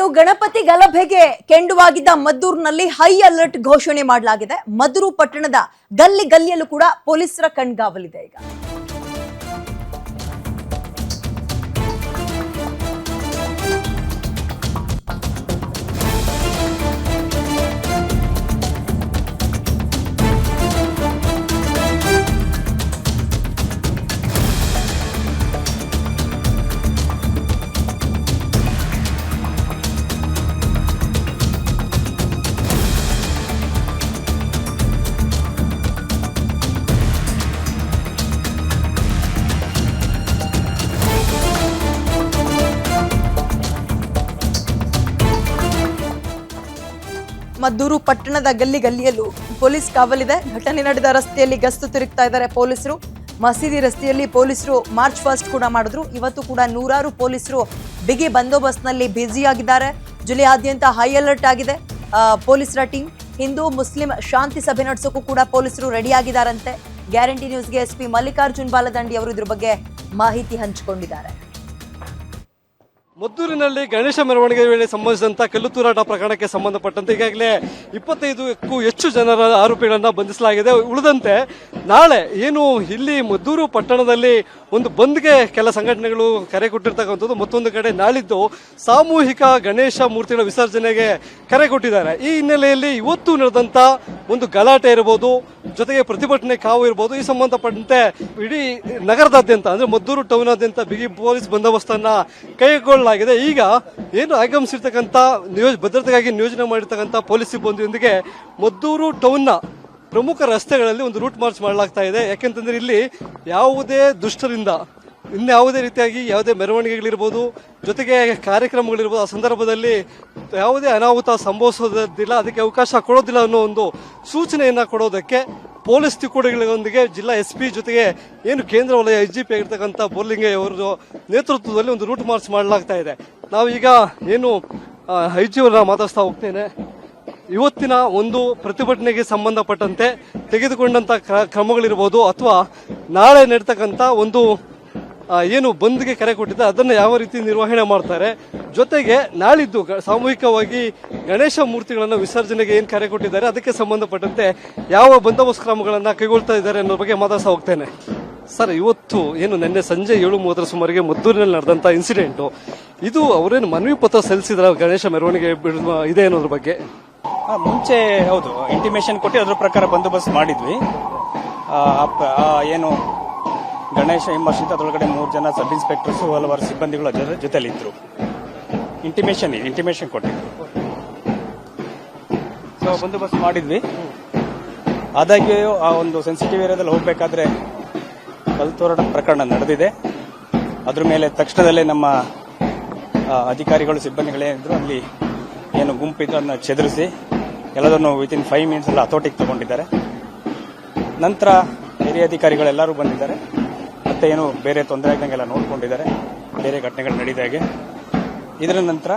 ಇನ್ನು ಗಣಪತಿ ಗಲಭೆಗೆ ಕೆಂಡುವಾಗಿದ್ದ ಮದ್ದೂರಿನಲ್ಲಿ ಹೈ ಅಲರ್ಟ್ ಘೋಷಣೆ ಮಾಡಲಾಗಿದೆ. ಮದ್ದೂರು ಪಟ್ಟಣದ ಗಲ್ಲಿ ಗಲ್ಲಿಯಲ್ಲೂ ಕೂಡ ಪೊಲೀಸರ ಕಣ್ಗಾವಲಿದೆ ಈಗ. ಮದ್ದೂರು ಪಟ್ಟಣದ ಗಲ್ಲಿ ಗಲ್ಲಿಯಲ್ಲೂ ಪೊಲೀಸ್ ಕಾವಲಿದೆ. ಘಟನೆ ನಡೆದ ರಸ್ತೆಯಲ್ಲಿ ಗಸ್ತು ತಿರುಗ್ತಾ ಇದ್ದಾರೆ ಪೊಲೀಸರು. ಮಸೀದಿ ರಸ್ತೆಯಲ್ಲಿ ಪೊಲೀಸರು ಮಾರ್ಚ್ ಫಾಸ್ಟ್ ಕೂಡ ಮಾಡಿದ್ರು. ಇವತ್ತು ಕೂಡ ನೂರಾರು ಪೊಲೀಸರು ಬಿಗಿ ಬಂದೋಬಸ್ತ್ನಲ್ಲಿ ಬ್ಯುಸಿಯಾಗಿದ್ದಾರೆ. ಜಿಲ್ಲೆಯಾದ್ಯಂತ ಹೈ ಅಲರ್ಟ್ ಆಗಿದೆ. ಪೊಲೀಸರ ಟೀಮ್. ಹಿಂದೂ, ಮುಸ್ಲಿಂ ಶಾಂತಿ ಸಭೆ ನಡೆಸೋಕ್ಕೂ ಕೂಡ ಪೊಲೀಸರು ರೆಡಿ ಆಗಿದ್ದಾರಂತೆ ಗ್ಯಾರಂಟಿ ನ್ಯೂಸ್ಗೆ ಎಸ್ಪಿ ಮಲ್ಲಿಕಾರ್ಜುನ್ ಬಾಲದಂಡಿ ಅವರು ಇದ್ರ ಬಗ್ಗೆ ಮಾಹಿತಿ ಹಂಚಿಕೊಂಡಿದ್ದಾರೆ. ಮದ್ದೂರಿನಲ್ಲಿ ಗಣೇಶ ಮೆರವಣಿಗೆ ವೇಳೆ ಸಂಬಂಧಿಸಿದಂಥ ಕಲ್ಲು ತೂರಾಟ ಪ್ರಕರಣಕ್ಕೆ ಸಂಬಂಧಪಟ್ಟಂತೆ ಈಗಾಗಲೇ ಇಪ್ಪತ್ತೈದಕ್ಕೂ ಹೆಚ್ಚು ಜನರ ಆರೋಪಿಗಳನ್ನು ಬಂಧಿಸಲಾಗಿದೆ. ಉಳಿದಂತೆ ನಾಳೆ ಏನು ಇಲ್ಲಿ ಮದ್ದೂರು ಪಟ್ಟಣದಲ್ಲಿ ಒಂದು ಬಂದ್ಗೆ ಕೆಲ ಸಂಘಟನೆಗಳು ಕರೆ ಕೊಟ್ಟಿರ್ತಕ್ಕಂಥದ್ದು ಮತ್ತೊಂದು ಕಡೆ ನಾಳಿದ್ದು ಸಾಮೂಹಿಕ ಗಣೇಶ ಮೂರ್ತಿಗಳ ವಿಸರ್ಜನೆಗೆ ಕರೆ ಕೊಟ್ಟಿದ್ದಾರೆ. ಈ ಹಿನ್ನೆಲೆಯಲ್ಲಿ ಇವತ್ತು ನಡೆದಂಥ ಒಂದು ಗಲಾಟೆ ಇರಬಹುದು. ಜೊತೆಗೆ ಪ್ರತಿಭಟನೆ ಕಾವು ಇರಬಹುದು ಈ ಸಂಬಂಧಪಟ್ಟಂತೆ ಇಡೀ ನಗರದಾದ್ಯಂತ, ಅಂದ್ರೆ ಮದ್ದೂರು ಟೌನಾದ್ಯಂತ ಬಿಗಿ ಪೊಲೀಸ್ ಬಂದೋಬಸ್ತನ್ನ ಕೈಗೊಳ್ಳಲಾಗಿದೆ. ಈಗ ಏನು ಆಗಮಿಸಿರ್ತಕ್ಕಂಥ ನಿಯೋಜ, ಭದ್ರತೆಗಾಗಿ ನಿಯೋಜನೆ ಮಾಡಿರ್ತಕ್ಕಂಥ ಪೊಲೀಸ್ ಸಿಬ್ಬಂದಿಯೊಂದಿಗೆ ಮದ್ದೂರು ಟೌನ್ನ ಪ್ರಮುಖ ರಸ್ತೆಗಳಲ್ಲಿ ಒಂದು ರೂಟ್ ಮಾರ್ಚ್ ಮಾಡಲಾಗ್ತಾ ಇದೆ. ಯಾಕೆಂತಂದ್ರೆ ಇಲ್ಲಿ ಯಾವುದೇ ದುಷ್ಟರಿಂದ ಇನ್ಯಾವುದೇ ರೀತಿಯಾಗಿ ಯಾವುದೇ ಮೆರವಣಿಗೆಗಳಿರ್ಬೋದು, ಜೊತೆಗೆ ಕಾರ್ಯಕ್ರಮಗಳಿರ್ಬೋದು, ಆ ಸಂದರ್ಭದಲ್ಲಿ ಯಾವುದೇ ಅನಾಹುತ ಸಂಭವಿಸೋದಿಲ್ಲ, ಅದಕ್ಕೆ ಅವಕಾಶ ಕೊಡೋದಿಲ್ಲ ಅನ್ನೋ ಒಂದು ಸೂಚನೆಯನ್ನು ಕೊಡೋದಕ್ಕೆ ಪೊಲೀಸ್ ತಿಕ್ಕುಡಿಗಳೊಂದಿಗೆ ಜಿಲ್ಲಾ ಎಸ್ ಪಿ ಜೊತೆಗೆ ಏನು ಕೇಂದ್ರ ವಲಯ ಎಸ್ ಜಿ ಪಿ ಆಗಿರ್ತಕ್ಕಂಥ ಅವರ ನೇತೃತ್ವದಲ್ಲಿ ಒಂದು ರೂಟ್ ಮಾರ್ಚ್ ಮಾಡಲಾಗ್ತಾ ಇದೆ. ನಾವೀಗ ಏನು ಐ ಜಿ ಅವರನ್ನ ಮಾತಾಡ್ತಾ ಹೋಗ್ತೇನೆ. ಇವತ್ತಿನ ಒಂದು ಪ್ರತಿಭಟನೆಗೆ ಸಂಬಂಧಪಟ್ಟಂತೆ ತೆಗೆದುಕೊಂಡಂಥ ಕ್ರ- ಕ್ರಮಗಳಿರ್ಬೋದು, ಅಥವಾ ನಾಳೆ ನಡೀತಕ್ಕಂಥ ಒಂದು ಏನು ಬಂದ್ಗೆ ಕರೆ ಕೊಟ್ಟಿದ್ದ, ಅದನ್ನು ಯಾವ ರೀತಿ ನಿರ್ವಹಣೆ ಮಾಡ್ತಾರೆ. ಜೊತೆಗೆ ನಾಳಿದ್ದು ಸಾಮೂಹಿಕವಾಗಿ ಗಣೇಶ ಮೂರ್ತಿಗಳನ್ನು ವಿಸರ್ಜನೆಗೆ ಏನು ಕರೆ ಕೊಟ್ಟಿದ್ದಾರೆ, ಅದಕ್ಕೆ ಸಂಬಂಧಪಟ್ಟಂತೆ ಯಾವ ಬಂದೋಬಸ್ತ್ ಕ್ರಮಗಳನ್ನು ಕೈಗೊಳ್ತಾ ಇದ್ದಾರೆ ಅನ್ನೋ ಬಗ್ಗೆ ಮಾತಾಡ್ತಾ ಹೋಗ್ತೇನೆ. ಸರ್, ಇವತ್ತು ಏನು ನಿನ್ನೆ ಸಂಜೆ ಏಳು ಮೂವತ್ತರ ಸುಮಾರಿಗೆ ಮದ್ದೂರಿನಲ್ಲಿ ನಡೆದಂಥ ಇನ್ಸಿಡೆಂಟು ಇದು ಅವರೇನು ಮನವಿ ಪತ್ರ ಸಲ್ಲಿಸಿದ್ರ ಗಣೇಶ ಮೆರವಣಿಗೆ ಇದೆ ಅನ್ನೋದ್ರ ಬಗ್ಗೆ? ಮುಂಚೆ ಹೌದು ಇಂಟಿಮೇಶನ್ ಕೊಟ್ಟು ಅದರ ಪ್ರಕಾರ ಬಂದೋಬಸ್ತ್ ಮಾಡಿದ್ವಿ. ಏನು ಗಣೇಶ ಎಂಬ ಅದರೊಳಗಡೆ ಮೂರು ಜನ ಸಬ್ ಇನ್ಸ್ಪೆಕ್ಟರ್ಸ್ ಹಲವಾರು ಸಿಬ್ಬಂದಿಗಳ ಅದರ ಜೊತೆಲಿದ್ರು ಇಂಟಿಮೇಷನ್ ಇಂಟಿಮೇಷನ್ ಕೊಟ್ಟಿದ್ರು. ಸೊ ಬಂದೋಬಸ್ತ್ ಮಾಡಿದ್ವಿ. ಆದಾಗ್ಯೂ ಆ ಒಂದು ಸೆನ್ಸಿಟಿವ್ ಏರಿಯಾದಲ್ಲಿ ಹೋಗಬೇಕಾದ್ರೆ ಕಲ್ತೋರಣ ಪ್ರಕರಣ ನಡೆದಿದೆ. ಅದ್ರ ಮೇಲೆ ತಕ್ಷಣದಲ್ಲೇ ನಮ್ಮ ಅಧಿಕಾರಿಗಳು ಸಿಬ್ಬಂದಿಗಳೇನಿದ್ರು ಅಲ್ಲಿ ಏನು ಗುಂಪಿದ್ದು ಅದನ್ನು ಚೆದರಿಸಿ ಎಲ್ಲದನ್ನು ವಿತಿನ್ ಫೈವ್ ಮಿನಿಟ್ಸ್ ಎಲ್ಲ ಹತೋಟಿಗೆ ತಗೊಂಡಿದ್ದಾರೆ. ನಂತರ ಹಿರಿಯ ಅಧಿಕಾರಿಗಳೆಲ್ಲರೂ ಬಂದಿದ್ದಾರೆ. ಮತ್ತೆ ಏನು ಬೇರೆ ತೊಂದರೆ ಆಗ್ದಂಗೆಲ್ಲ ನೋಡ್ಕೊಂಡಿದ್ದಾರೆ. ಬೇರೆ ಘಟನೆಗಳು ನಡೀದಾಗೆ ಇದರ ನಂತರ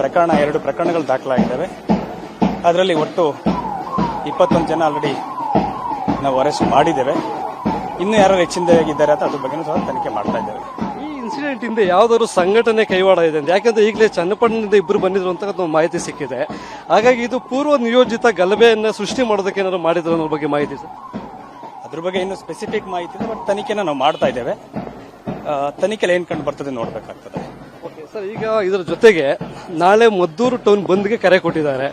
ಪ್ರಕರಣ, ಎರಡು ಪ್ರಕರಣಗಳು ದಾಖಲಾಗಿದ್ದಾವೆ. ಅದರಲ್ಲಿ ಒಟ್ಟು ಇಪ್ಪತ್ತೊಂದು ಜನ ಆಲ್ರೆಡಿ ನಾವು ಅರೆಸ್ಟ್ ಮಾಡಿದ್ದೇವೆ. ಇನ್ನು ಯಾರು ಹೆಚ್ಚಿನದಾಗಿದ್ದಾರೆ ಅಂತ ಅದ್ರ ಬಗ್ಗೆನೂ ಸಹ ತನಿಖೆ ಮಾಡ್ತಾ ಇದ್ದೇವೆ. ಈ ಇನ್ಸಿಡೆಂಟ್ ಹಿಂದೆ ಯಾವ್ದಾದ್ರು ಸಂಘಟನೆ ಕೈವಾಡ ಇದೆ ಅಂತ. ಯಾಕಂದ್ರೆ ಈಗಲೇ ಚನ್ನಪಟ್ಟಣದಿಂದ ಇಬ್ಬರು ಬಂದಿದ್ರು ಅಂತ ಮಾಹಿತಿ ಸಿಕ್ಕಿದೆ. ಹಾಗಾಗಿ ಇದು ಪೂರ್ವ ನಿಯೋಜಿತ ಗಲಭೆಯನ್ನ ಸೃಷ್ಟಿ ಮಾಡೋದಕ್ಕೆ ಏನಾದ್ರು ಮಾಡಿದ್ರು ಅನ್ನೋ ಬಗ್ಗೆ ಮಾಹಿತಿ ಸರ್? ಅದ್ರ ಬಗ್ಗೆ ಇನ್ನು ಸ್ಪೆಸಿಫಿಕ್ ಮಾಹಿತಿ ಇದೆ ಬಟ್ ತನಿಖೆನ ನಾವು ಮಾಡ್ತಾ ಇದ್ದೇವೆ. ತನಿಖೆಲಿ ಏನ್ ಕಂಡು ಬರ್ತದೆ ನೋಡ್ಬೇಕಾಗ್ತದೆ. ಓಕೆ ಸರ್ ಈಗ ಇದರ ಜೊತೆಗೆ ನಾಳೆ ಮದ್ದೂರು ಟೌನ್ ಬಂದ್ಗೆ ಕರೆ ಕೊಟ್ಟಿದ್ದಾರೆ.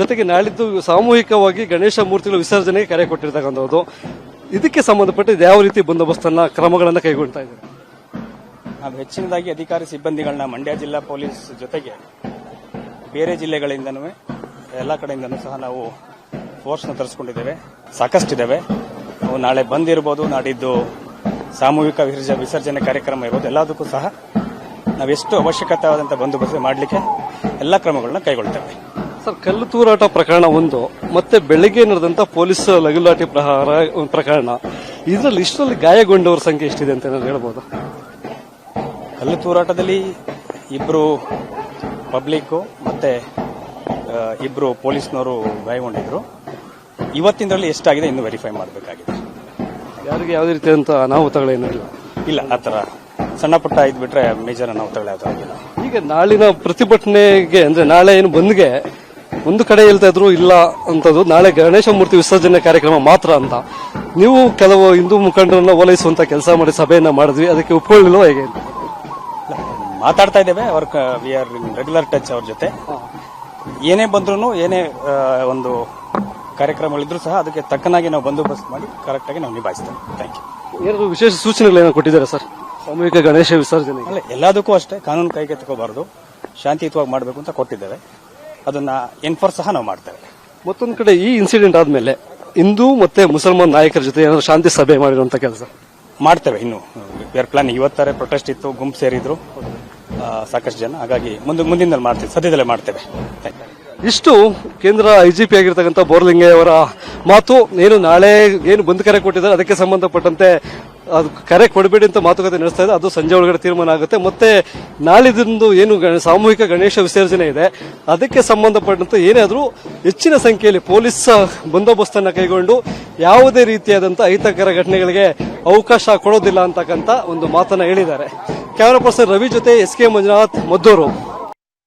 ಜೊತೆಗೆ ನಾಳಿದ್ದು ಸಾಮೂಹಿಕವಾಗಿ ಗಣೇಶ ಮೂರ್ತಿಗಳ ವಿಸರ್ಜನೆಗೆ ಕರೆ ಕೊಟ್ಟಿರ್ತಕ್ಕಂಥದ್ದು. ಇದಕ್ಕೆ ಸಂಬಂಧಪಟ್ಟ ಯಾವ ರೀತಿ ಬಂದೋಬಸ್ತನ್ನ ಕ್ರಮಗಳನ್ನು ಕೈಗೊಳ್ತಾ ಇದ್ದಾರೆ? ನಾವು ಹೆಚ್ಚಿನದಾಗಿ ಅಧಿಕಾರಿ ಸಿಬ್ಬಂದಿಗಳನ್ನ ಮಂಡ್ಯ ಜಿಲ್ಲಾ ಪೊಲೀಸ್ ಜೊತೆಗೆ ಬೇರೆ ಜಿಲ್ಲೆಗಳಿಂದನೂ ಎಲ್ಲ ಕಡೆಯಿಂದನೂ ಸಹ ನಾವು ಫೋರ್ಸ್ನ ತರಿಸ್ಕೊಂಡಿದ್ದೇವೆ. ಸಾಕಷ್ಟಿದ್ದಾವೆ ನಾಳೆ ಬಂದಿರ್ಬೋದು ನಾಡಿದ್ದು ಸಾಮೂಹಿಕ ವಿಸರ್ಜ- ವಿಸರ್ಜನೆ ಕಾರ್ಯಕ್ರಮ ಇರ್ಬೋದು ಎಲ್ಲದಕ್ಕೂ ಸಹ ನಾವೆಷ್ಟು ಅವಶ್ಯಕತೆಯಾದಂಥ ಬಂದೋಬಸ್ತ್ ಮಾಡಲಿಕ್ಕೆ ಎಲ್ಲ ಕ್ರಮಗಳನ್ನ ಕೈಗೊಳ್ತೇವೆ. ಸರ್ ಕಲ್ಲು ತೂರಾಟ ಪ್ರಕರಣ ಒಂದು ಮತ್ತೆ ಬೆಳಿಗ್ಗೆ ನಡೆದಂತ ಪೊಲೀಸ್ ಲಗುಲಾಟಿ ಪ್ರಹಾರ ಪ್ರಕರಣ. ಇದರಲ್ಲಿ ಇಷ್ಟರಲ್ಲಿ ಗಾಯಗೊಂಡವರ ಸಂಖ್ಯೆ ಎಷ್ಟಿದೆ ಅಂತ ಹೇಳಬಹುದು ಹೇಳ್ಬೋದು? ಕಲ್ಲು ತೂರಾಟದಲ್ಲಿ ಇಬ್ರು ಪಬ್ಲಿಕ್ ಮತ್ತೆ ಇಬ್ಬರು ಇಬ್ರು ಪೊಲೀಸ್ನವರು ಗಾಯಗೊಂಡಿದ್ರು. ಇವತ್ತಿನರಲ್ಲಿ ಎಷ್ಟಾಗಿದೆ ಇನ್ನು ವೆರಿಫೈ ಮಾಡಬೇಕಾಗಿದೆ. ಯಾರಿಗೆ ಯಾವುದೇ ಅನಾಹುತಗಳು ಅನಾಹುತಗಳೇನಿಲ್ಲ ಇಲ್ಲ ಆ ಥರ ಸಣ್ಣ ಪುಟ್ಟ ಇದ್ಬಿಟ್ರೆ ಮೇಜರ್ ಅನಾಹುತಗಳು ಯಾವ್ದು ಆಗಿಲ್ಲ. ಈಗ ನಾಳಿನ ಪ್ರತಿಭಟನೆಗೆ ಅಂದ್ರೆ ನಾಳೆ ಏನು ಬಂದ್ಗೆ ಒಂದು ಕಡೆ ಹೇಳ್ತಾ ಇದ್ರು ಇಲ್ಲ ಅಂತದ್ದು ನಾಳೆ ಗಣೇಶ ಮೂರ್ತಿ ವಿಸರ್ಜನೆ ಕಾರ್ಯಕ್ರಮ ಮಾತ್ರ ಅಂತ. ನೀವು ಕೆಲವು ಹಿಂದೂ ಮುಖಂಡರನ್ನ ಓಲೈಸುವಂತ ಕೆಲಸ ಮಾಡಿ ಸಭೆಯನ್ನ ಮಾಡಿದ್ವಿ ಅದಕ್ಕೆ ಒಪ್ಕೊಳ್ಳಿಲ್ವ ಹೇಗೆ ಮಾತಾಡ್ತಾ ಇದ್ದೇವೆ ಅವ್ರ ವಿ ಆರ್ ರೆಗ್ಯುಲರ್ ಟಚ್ ಅವ್ರ ಜೊತೆ. ಏನೇ ಬಂದ್ರು ಏನೇ ಆ, ಒಂದು ಕಾರ್ಯಕ್ರಮಗಳಿದ್ರು ಸಹ ಅದಕ್ಕೆ ತಕ್ಕನಾಗಿ ನಾವು ಬಂದೋಬಸ್ತ್ ಮಾಡಿ ಕರೆಕ್ಟ್ ಆಗಿ ನಾವು ನಿಭಾಯಿಸ್ತೇವೆ. ಥ್ಯಾಂಕ್ ಯು ಏನಾದ್ರು ವಿಶೇಷ ಸೂಚನೆಗಳೇನೋ ಕೊಟ್ಟಿದ್ದಾರೆ ಸರ್? ಸಾಮೂಹಿಕ ಗಣೇಶ ವಿಸರ್ಜನೆ. ಅಲ್ಲ ಎಲ್ಲದಕ್ಕೂ ಅಷ್ಟೇ ಕಾನೂನು ಕೈಗೆ ತಗೋಬಾರ್ದು ಶಾಂತಿಯುತವಾಗಿ ಮಾಡಬೇಕು ಅಂತ ಕೊಟ್ಟಿದ್ದೇವೆ. ಅದನ್ನ ಎನ್ಫೋರ್ಸ್ ಸಹ ನಾವು ಮಾಡ್ತೇವೆ. ಮತ್ತೊಂದು ಕಡೆ ಈ ಇನ್ಸಿಡೆಂಟ್ ಆದ್ಮೇಲೆ ಹಿಂದೂ ಮತ್ತೆ ಮುಸಲ್ಮಾನ್ ನಾಯಕರ ಜೊತೆ ಏನಾದ್ರು ಶಾಂತಿ ಸಭೆ ಮಾಡಿರುವಂತ ಕೆಲಸ? ಮಾಡ್ತೇವೆ ಇನ್ನು. ಆರ್ ಪ್ಲಾನ್ ಇವತ್ತಾರೆ ಪ್ರೊಟೆಸ್ಟ್ ಇತ್ತು ಗುಂಪು ಸೇರಿದ್ರು. ಆ, ಸಾಕಷ್ಟು ಜನ. ಹಾಗಾಗಿ ಮುಂದೆ ಮುಂದಿನಲ್ಲಿ ಮಾಡ್ತೇವೆ. ಸದ್ಯದಲ್ಲೇ ಮಾಡ್ತೇವೆ. Thank you. ಇಷ್ಟು ಕೇಂದ್ರ ಐಜಿಪಿ ಆಗಿರ್ತಕ್ಕಂಥ ಬೋರ್ಲಿಂಗಯ್ಯವರ ಮಾತು. ಏನು ನಾಳೆ ಏನು ಬಂದ್ ಕರೆ ಕೊಟ್ಟಿದ್ದಾರೆ, ಅದಕ್ಕೆ ಸಂಬಂಧಪಟ್ಟಂತೆ ಅದು ಕರೆ ಕೊಡಬೇಡಿ ಅಂತ ಮಾತುಕತೆ ನಡೆಸ್ತಾ ಇದೆ. ಅದು ಸಂಜೆ ಒಳಗಡೆ ತೀರ್ಮಾನ ಆಗುತ್ತೆ. ಮತ್ತೆ ನಾಳಿದಂದು ಏನು ಸಾಮೂಹಿಕ ಗಣೇಶ ವಿಸರ್ಜನೆ ಇದೆ. ಅದಕ್ಕೆ ಸಂಬಂಧಪಟ್ಟಂತೆ ಏನಾದರೂ ಹೆಚ್ಚಿನ ಸಂಖ್ಯೆಯಲ್ಲಿ ಪೊಲೀಸ್ ಬಂದೋಬಸ್ತನ್ನು ಕೈಗೊಂಡು ಯಾವುದೇ ರೀತಿಯಾದಂಥ ಅಹಿತಕರ ಘಟನೆಗಳಿಗೆ ಅವಕಾಶ ಕೊಡೋದಿಲ್ಲ ಅಂತಕ್ಕಂಥ ಒಂದು ಮಾತನ್ನ ಹೇಳಿದ್ದಾರೆ. ಕ್ಯಾಮರಾ ಪರ್ಸನ್ ರವಿ ಜೊತೆ ಎಸ್ ಕೆ ಮಂಜುನಾಥ್ ಮದ್ದೂರು.